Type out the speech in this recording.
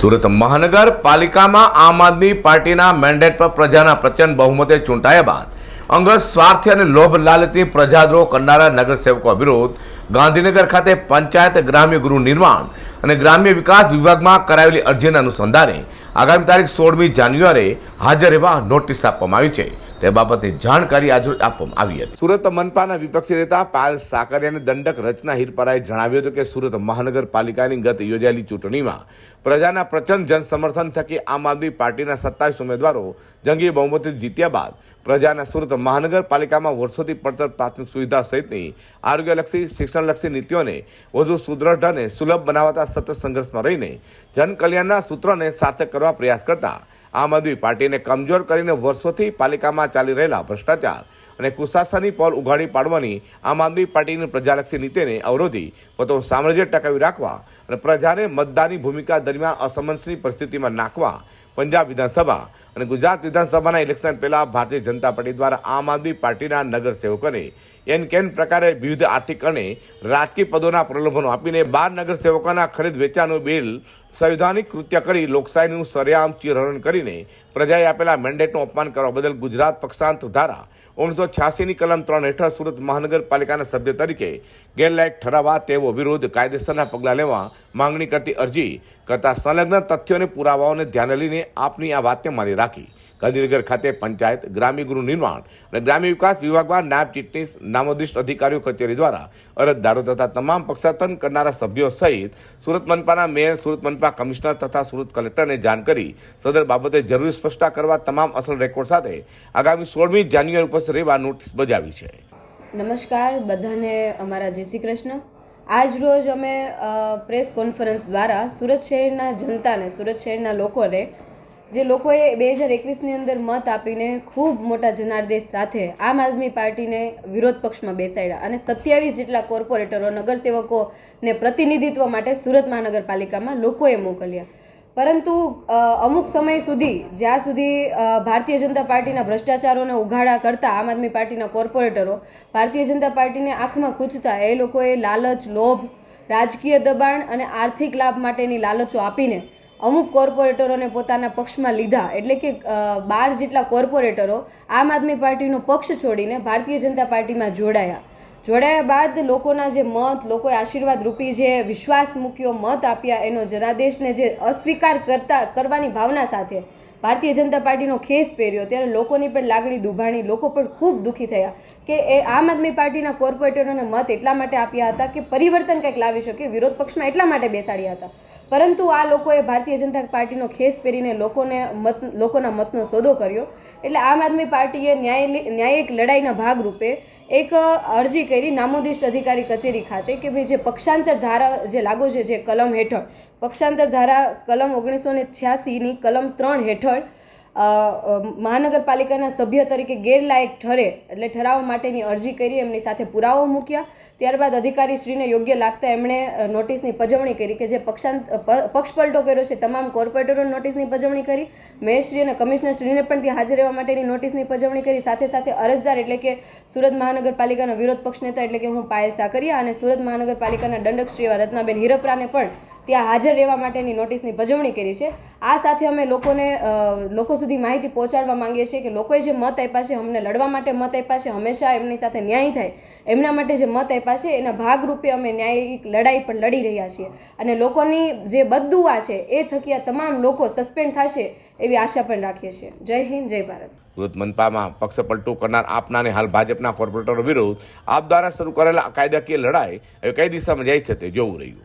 સુરત મહાનગરપાલિકામાં આમ આદમી પાર્ટીના મેન્ડેટ પર પ્રજાના પ્રચંડ બહુમતે ચૂંટાયા બાદ અંગત સ્વાર્થી અને લોભ લાલતી પ્રજાદ્રોહ કરનારા નગરસેવકો વિરુદ્ધ ગાંધીનગર ખાતે પંચાયત ગ્રામ્ય ગૃહ નિર્માણ અને ગ્રામ્ય વિકાસ વિભાગમાં કરાયેલી અરજીના અનુસંધાને આગામી તારીખ સોળમી જાન્યુઆરીએ હાજર રહેવા નોટિસ આપવામાં આવી છે. તે બાબતની જાણકારી આજે આપવામાં આવી હતી. સુરત મનપાના વિપક્ષી નેતા પાલ સાકરિયાને દંડક રચના હિરપરાએ જણાવ્યું હતું કે સુરત મહાનગરપાલિકાની ગત યોજાયેલી ચૂંટણીમાં પ્રજાના પ્રચંડ જનસમર્થન થકી આમ આદમી પાર્ટીના સત્તાવીસ ઉમેદવારો જંગી બહુમતી જીત્યા બાદ પ્રજાના સુરત મહાનગરપાલિકામાં વર્ષોથી પડતર પ્રાથમિક સુવિધા સહિતની આરોગ્યલક્ષી, શિક્ષણલક્ષી નીતિઓને વધુ સુદૃઢ અને સુલભ બનાવતા સતત સંઘર્ષમાં રહીને જનકલ્યાણના સૂત્રોને સાર્થક કરવા પ્રયાસ કરતા આમ આદમી પાર્ટીને કમજોર કરીને વર્ષોથી પાલિકામાં ચાલી રહેલા ભ્રષ્ટાચાર અને કુશાસનની પોલ ઉઘાડી પાડવાની આમ આદમી પાર્ટીની પ્રજાલક્ષી નીતિને અવરોધી પોતાનું સામ્રાજ્ય ટકાવી રાખવા અને પ્રજાને મતદાનની ભૂમિકા દરમિયાન અસમંજસની પરિસ્થિતિમાં નાખવા પંજાબ વિધાનસભા અને ગુજરાત વિધાનસભાના ઇલેક્શન પહેલા ભારતીય જનતા પાર્ટી દ્વારા આમ આદમી પાર્ટીના નગરસેવકોને એન કેન પ્રકારે વિવિધ આર્થિક અને રાજકીય પદોના પ્રલોભનો આપીને બાર નગરસેવકોના ખરીદ વેચાણનું બિલ, સંવિધાનિક કૃત્ય કરી લોકશાહીનું સરેઆમ ચીરહરણ કરીને પ્રજાએ આપેલા મેન્ડેટનું અપમાન કરવા બદલ ગુજરાત પક્ષાંત ધારા ઓગણીસો છ્યાસીની કલમ ત્રણ હેઠળ સુરત મહાનગરપાલિકાના સભ્ય તરીકે ગેરલાયક ઠરાવવા તેવો વિરોધ કાયદેસરના પગલાં લેવા માંગણી કરતી અરજી કરતા સંલગ્ન તથ્યો અને પુરાવાઓને ધ્યાને લઈને આપની આ વાતને માની રાખી. ગાંધીનગર ખાતે પંચાયત, ગ્રામ્ય ગૃહ નિર્માણ અને ગ્રામ્ય વિકાસ વિભાગમાં નાયબ ચીટનીસ નામોદિષ્ટ અધિકારીઓ કચેરી દ્વારા અરજદારો તથા તમામ પક્ષાતન કરનારા સભ્યો સહિત સુરત મનપાના મેયર, સુરત મનપા કમિશનર તથા સુરત કલેક્ટરને જાણ કરી સદર બાબતે જરૂરી સ્પષ્ટતા કરવા તમામ અસલ રેકોર્ડ સાથે આગામી સોળમી જાન્યુઆરી ઉપસ્થિત રહેવા નોટિસ બજાવી છે. નમસ્કાર, બધાને અમારા જય શ્રી કૃષ્ણ. આજ રોજ અમે પ્રેસ કોન્ફરન્સ દ્વારા સુરત શહેરના જનતાને, સુરત શહેરના લોકોને જે લોકોએ બે હજાર એકવીસની અંદર મત આપીને ખૂબ મોટા જનાદેશ સાથે આમ આદમી પાર્ટીને વિરોધ પક્ષમાં બેસાડ્યા અને સત્યાવીસ જેટલા કોર્પોરેટરો, નગરસેવકોને પ્રતિનિધિત્વ માટે સુરત મહાનગરપાલિકામાં લોકોએ મોકલ્યા. પરંતુ અમુક સમય સુધી, જ્યાં સુધી ભારતીય જનતા પાર્ટીના ભ્રષ્ટાચારોને ઉઘાડા કરતા આમ આદમી પાર્ટીના કોર્પોરેટરો ભારતીય જનતા પાર્ટીને આંખમાં ખૂંચતા, એ લોકોએ લાલચ, લોભ, રાજકીય દબાણ અને આર્થિક લાભ માટેની લાલચો આપીને અમુક કોર્પોરેટરોને પોતાના પક્ષમાં લીધા. એટલે કે બાર જેટલા કોર્પોરેટરો આમ આદમી પાર્ટીનો પક્ષ છોડીને ભારતીય જનતા પાર્ટીમાં જોડાયા. જોડાયા બાદ લોકોના જે મત, લોકોએ આશીર્વાદ રૂપી જે વિશ્વાસ મૂક્યો, મત આપ્યા એનો જનાદેશને જે અસ્વીકાર કરતા, કરવાની ભાવના સાથે ભારતીય જનતા પાર્ટીનો ખેસ પહેર્યો ત્યારે લોકોની પણ લાગણી દુભાણી, લોકો પણ ખૂબ દુઃખી થયા કે એ આમ આદમી પાર્ટીના કોર્પોરેટરોને મત એટલા માટે આપ્યા હતા કે પરિવર્તન કંઈક લાવી શકે, વિરોધ પક્ષમાં એટલા માટે બેસાડ્યા હતા. પરંતુ આ લોકોએ ભારતીય જનતા પાર્ટીનો ખેસ પહેરીને લોકોને મત, લોકોના મતનો સોદો કર્યો. એટલે આમ આદમી પાર્ટીએ ન્યાય ન્યાયિક લડાઈના ભાગરૂપે એક અરજી કરી નામોદિષ્ટ અધિકારી કચેરી ખાતે કે ભાઈ જે પક્ષાંતર ધારા જે લાગુ છે જે કલમ હેઠળ, પક્ષાંતર ધારા કલમ ઓગણીસો ને છ્યાસીની કલમ ત્રણ હેઠળ મહાનગરપાલિકાના સભ્ય તરીકે ગેરલાયક ઠરે એટલે ઠરાવવા માટેની અરજી કરી, એમની સાથે પુરાવો મૂક્યા. ત્યારબાદ અધિકારીશ્રીને યોગ્ય લાગતા એમણે નોટિસની પજવણી કરી કે જે પક્ષાંત પક્ષપલટો કર્યો છે, તમામ કોર્પોરેટરો નોટિસની પજવણી કરી. મેયરશ્રી અને કમિશનરશ્રીને પણ ત્યાં હાજર રહેવા માટેની નોટિસની પજવણી કરી. સાથે સાથે અરજદાર એટલે કે સુરત મહાનગરપાલિકાના વિરોધ પક્ષ નેતા એટલે કે હું પાયલ સાકરિયા અને સુરત મહાનગરપાલિકાના દંડક શ્રી એવા રત્નાબેન હિરપરાને પણ ત્યાં હાજર રહેવા માટેની નોટિસની ભજવણી કરી છે. આ સાથે અમે લોકોને લોકો સુધી માહિતી પહોંચાડવા માંગીએ છીએ કે લોકોએ જે મત આપ્યા છે, અમને લડવા માટે મત આપ્યા છે, હંમેશા એમની સાથે ન્યાય થાય. એમના માટે જે મત આપ્યા છે, એના ભાગરૂપે અમે ન્યાયિક લડાઈ પણ લડી રહ્યા છીએ. અને લોકોની જે બદદુઆ છે, એ થકી તમામ લોકો સસ્પેન્ડ થશે એવી આશા પણ રાખીએ છીએ. જય હિન્દ, જય ભારત. વૃદ્ધ મનપામાં પક્ષ પલટું કરનાર આપનાને હાલ ભાજપના કોર્પોરેટરો વિરુદ્ધ આપ દ્વારા શરૂ કરેલા કાયદાકીય લડાઈ હવે કઈ દિશામાં જાય છે તે જોવું રહ્યું.